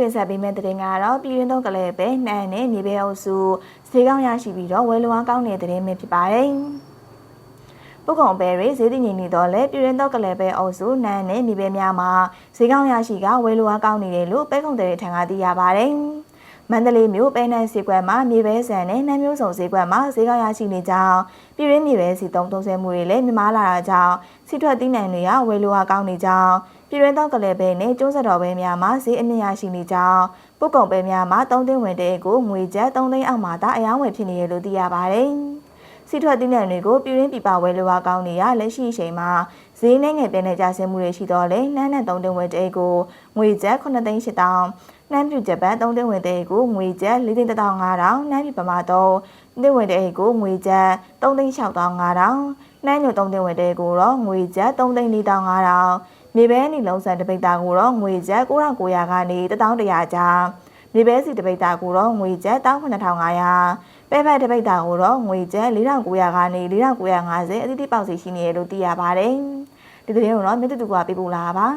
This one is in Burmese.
တင်ဆက်ပေးမယ့်သတင်းကတော့ပြည်ရင်းသုံးကလေးပဲနှမ်းနဲ့မြေပဲအုပ်စုဈေးကောင်းရရှိပြီးတော့ဝယ်လိုအားကောင်းတဲ့သတင်းပဲဖြစ်ပါတယ်။ပုဂ္ဂုံပဲတွေဈေးတည်ငြိမ်နေတော့လေပြည်ရင်းသုံးကလေးပဲအုပ်စုနှမ်းနဲ့မြေပဲများမှာဈေးကောင်းရရှိကဝယ်လိုအားကောင်းနေတယ်လို့ပဲခုံတဲ့ထံကသိရပါတယ်။မန္တလေးမြို့ပဲနန်းစီကွက်မှာမြေပဲဆန်နဲ့နှမ်းမျိုးစုံဈေးကွက်မှာဈေးကောင်းရရှိနေကြောင်းပြည်ရင်းမြေပဲစီတုံးသုံးဆဲမှုတွေလည်းမြမားလာတာကြောင့်စီထွက်သီးနှံတွေကဝယ်လိုအားကောင်းနေကြောင်း ပြည်ရင်းသောကလေးပဲနဲ့ကျိုးဆက်တော်ပဲများမှာဈေးအမြင့်ရရှိနေကြောင်းပုတ်ကုံပဲများမှာ3သိန်းဝင်တဲ့ကိုငွေကျပ်3သိန်းအောက်မှာသာအယောင်းဝယ်ဖြစ်နေရလို့သိရပါတယ်။စီထွက်သီးနှံတွေကိုပြည်ရင်းပြပဝယ်လိုအားကောင်းနေရလက်ရှိအချိန်မှာဈေးနှဲငယ်ပြင်းတဲ့ကြဆင်းမှုတွေရှိတော့လေနှမ်းနဲ့3သိန်းဝင်တဲ့ကိုငွေကျပ်9သိန်း8တောင်းနှမ်းပြဂျပန်3သိန်းဝင်တဲ့ကိုငွေကျပ်4သိန်း1500နှမ်းပြပမာတော့သိန်းဝင်တဲ့ကိုငွေကျပ်3သိန်း6500နှမ်းညို3သိန်းဝင်တဲ့ကိုတော့ငွေကျပ်3သိန်း4500 မြေပဲနီလုံးဆန်တပိတ်တာကိုတော့ငွေကျပ်9900ကနေ1100ကြားမြေပဲစီတပိတ်တာကိုတော့ငွေကျပ်19500ပဲဖက်တပိတ်တာကိုတော့ငွေကျပ်4900ကနေ4950အသီးသီးပေါက်စီရှိနေရလို့သိရပါတယ်ဒီသတင်းကိုတော့မြတ်တူကပြပို့လာတာပါ